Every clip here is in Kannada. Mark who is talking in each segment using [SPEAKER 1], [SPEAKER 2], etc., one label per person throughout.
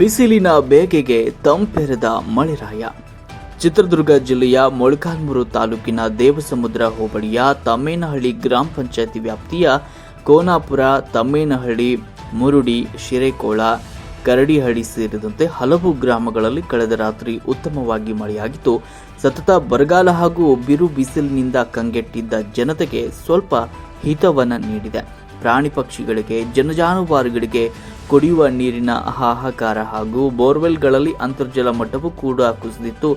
[SPEAKER 1] ಬಿಸಿಲಿನ ಬೇಗೆಗೆ ತಂಪೆರೆದ ಮಳೆರಾಯ. ಚಿತ್ರದುರ್ಗ ಜಿಲ್ಲೆಯ ಮೊಳಕಾಲ್ಮೂರು ತಾಲೂಕಿನ ದೇವಸಮುದ್ರ ಹೋಬಳಿಯ ತಮ್ಮೇನಹಳ್ಳಿ ಗ್ರಾಮ ಪಂಚಾಯತಿ ವ್ಯಾಪ್ತಿಯ ಕೋನಾಪುರ, ತಮ್ಮೇನಹಳ್ಳಿ, ಮುರುಡಿ, ಶಿರೇಕೋಳ, ಕರಡಿಹಳ್ಳಿ ಸೇರಿದಂತೆ ಹಲವು ಗ್ರಾಮಗಳಲ್ಲಿ ಕಳೆದ ರಾತ್ರಿ ಉತ್ತಮವಾಗಿ ಮಳೆಯಾಗಿತ್ತು. ಸತತ ಬರಗಾಲ ಹಾಗೂ ಬಿರು ಬಿಸಿಲಿನಿಂದ ಕಂಗೆಟ್ಟಿದ್ದ ಜನತೆಗೆ ಸ್ವಲ್ಪ ಹಿತವನ್ನು ನೀಡಿದೆ. ಪ್ರಾಣಿ ಪಕ್ಷಿಗಳಿಗೆ, ಜನಜಾನುವಾರುಗಳಿಗೆ ಕುಡಿಯುವ ನೀರಿನ ಹಾಹಾಕಾರ ಹಾಗೂ ಬೋರ್ವೆಲ್ಗಳಲ್ಲಿ ಅಂತರ್ಜಲ ಮಟ್ಟವೂ ಕೂಡ ಕುಸಿದಿತ್ತು.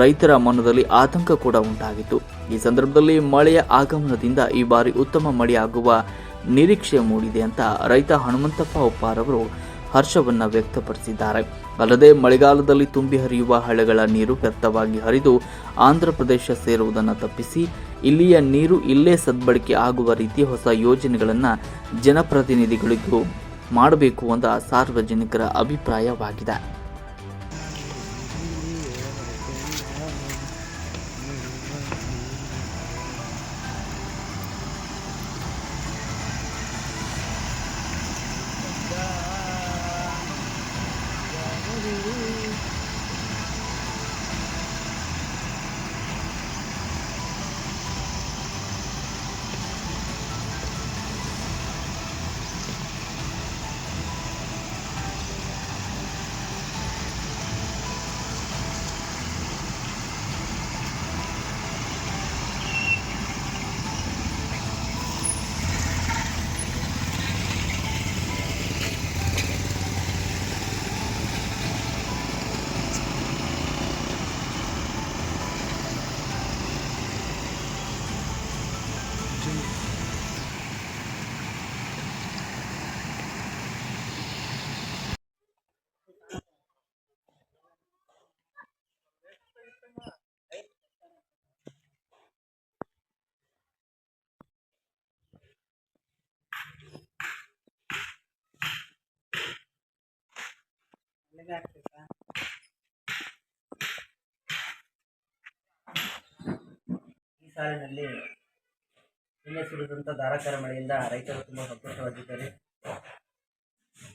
[SPEAKER 1] ರೈತರ ಮನದಲ್ಲಿ ಆತಂಕ ಕೂಡ ಉಂಟಾಗಿತ್ತು. ಈ ಸಂದರ್ಭದಲ್ಲಿ ಮಳೆಯ ಆಗಮನದಿಂದ ಈ ಬಾರಿ ಉತ್ತಮ ಮಳೆಯಾಗುವ ನಿರೀಕ್ಷೆ ಮೂಡಿದೆ ಅಂತ ರೈತ ಹನುಮಂತಪ್ಪ ಒಪ್ಪಾರವರು ಹರ್ಷವನ್ನು ವ್ಯಕ್ತಪಡಿಸಿದ್ದಾರೆ. ಅಲ್ಲದೆ ಮಳೆಗಾಲದಲ್ಲಿ ತುಂಬಿ ಹರಿಯುವ ಹಳ್ಳಗಳ ನೀರು ವ್ಯರ್ಥವಾಗಿ ಹರಿದು ಆಂಧ್ರ ಪ್ರದೇಶ ಸೇರುವುದನ್ನು ತಪ್ಪಿಸಿ ಇಲ್ಲಿಯ ನೀರು ಇಲ್ಲೇ ಸದ್ಬಳಕೆ ಆಗುವ ರೀತಿ ಹೊಸ ಯೋಜನೆಗಳನ್ನು ಜನಪ್ರತಿನಿಧಿಗಳಿಗೂ ಮಾಡಬೇಕು ಅಂತ ಸಾರ್ವಜನಿಕರ ಅಭಿಪ್ರಾಯವಾಗಿದೆ.
[SPEAKER 2] ಈ ಸಾಲಿನಲ್ಲಿ ನಿನ್ನೆ ಸುರಿದಂಥ ಧಾರಾಕಾರ ಮಳೆಯಿಂದ ರೈತರು ತುಂಬ ಸಂತೋಷವಾಗಿದ್ದಾರೆ.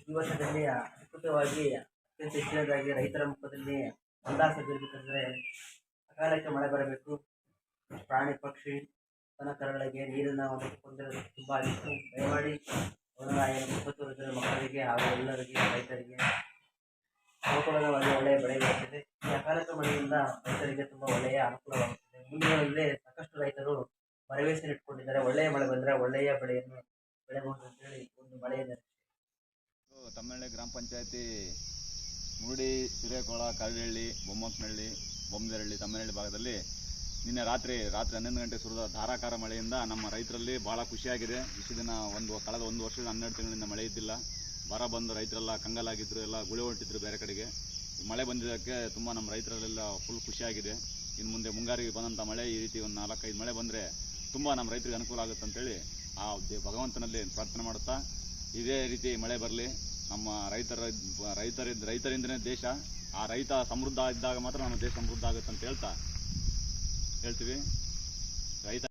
[SPEAKER 2] ಈ ವರ್ಷದಲ್ಲಿ ಅದ್ಭುತವಾಗಿ, ಅತ್ಯಂತ ಹೆಚ್ಚಿನದಾಗಿ ರೈತರ ಮುಖದಲ್ಲಿ ಮಂದಾಸ ಬೀರಬೇಕಂದ್ರೆ ಅಕಾಲಕ್ಕೆ ಮಳೆ ಬರಬೇಕು. ಪ್ರಾಣಿ ಪಕ್ಷಿ ದನಕರುಗಳಿಗೆ ನೀರನ್ನು ತೊಂದರೆ ತುಂಬ ಆಗಿತ್ತು ದಯಮಾಡಿ ಅವರ ಮಕ್ಕಳಿಗೆ ಹಾಗೂ ಎಲ್ಲರಿಗೆ, ರೈತರಿಗೆ ಅನುಕೂಲವಾಗಿ ಒಳ್ಳೆಯ ಬೆಳೆ ಬರುತ್ತದೆ ಈ ಅಕಾಲಿಕ ಮಳೆಯಿಂದ ರೈತರಿಗೆ ತುಂಬ ಒಳ್ಳೆಯ ಅನುಕೂಲವಾಗುತ್ತದೆ ಮುಂದಿನಲ್ಲೇ ಸಾಕಷ್ಟು ರೈತರು ಭರವಸೆ ಇಟ್ಕೊಂಡಿದ್ದಾರೆ. ಒಳ್ಳೆಯ ಮಳೆ ಬಂದರೆ ಒಳ್ಳೆಯ ಬೆಳೆಯನ್ನು ಬೆಳೆಯಬಹುದು ಅಂತೇಳಿ ಒಂದು ಮಳೆಯ
[SPEAKER 3] ತಮ್ಮಳ್ಳಿ ಗ್ರಾಮ ಪಂಚಾಯತಿ ಮುರುಡಿ, ಹಿರೇಕೊಳ ಕರಡಿಹಳ್ಳಿ ಬೊಮ್ಮಕ್ಕನಹಳ್ಳಿ ಬೊಮ್ಮದಹಳ್ಳಿ ತಮ್ಮನಹಳ್ಳಿ ಭಾಗದಲ್ಲಿ ನಿನ್ನೆ ರಾತ್ರಿ ರಾತ್ರಿ ಹನ್ನೊಂದು ಗಂಟೆ ಸುರಿದ ಧಾರಾಕಾರ ಮಳೆಯಿಂದ ನಮ್ಮ ರೈತರಲ್ಲಿ ಭಾಳ ಖುಷಿಯಾಗಿದೆ. ಇಷ್ಟು ದಿನ ಒಂದು ಕಳೆದ ಒಂದು ವರ್ಷದ ಹನ್ನೆರಡು ತಿಂಗಳಿಂದ ಮಳೆ ಇದ್ದಿಲ್ಲ. ಬರ ಬಂದು ರೈತರೆಲ್ಲ ಕಂಗಾಲಾಗಿದ್ರು, ಎಲ್ಲ ಗುಳೆ ಹೊಂಟಿದ್ರು ಬೇರೆ ಕಡೆಗೆ. ಮಳೆ ಬಂದಿದ್ದಕ್ಕೆ ತುಂಬ ನಮ್ಮ ರೈತರಲ್ಲೆಲ್ಲ ಫುಲ್ ಖುಷಿಯಾಗಿದೆ. ಇನ್ನು ಮುಂದೆ ಮುಂಗಾರಿಗೆ ಬಂದಂಥ ಮಳೆ, ಈ ರೀತಿ ಒಂದು ನಾಲ್ಕೈದು ಮಳೆ ಬಂದರೆ ತುಂಬ ನಮ್ಮ ರೈತರಿಗೆ ಅನುಕೂಲ ಆಗುತ್ತೆ ಅಂತೇಳಿ ಆ ಭಗವಂತನಲ್ಲಿ ಪ್ರಾರ್ಥನೆ ಮಾಡುತ್ತಾ, ಇದೇ ರೀತಿ ಮಳೆ ಬರಲಿ. ನಮ್ಮ ರೈತರ ರೈತರಿಂದ ರೈತರಿಂದನೇ ದೇಶ, ಆ ರೈತ ಸಮೃದ್ಧ ಇದ್ದಾಗ ಮಾತ್ರ ನಮ್ಮ ದೇಶ ಸಮೃದ್ಧ ಆಗುತ್ತೆ ಅಂತ ಹೇಳ್ತಾ, ಹೇಳ್ತೀವಿ. ರೈತ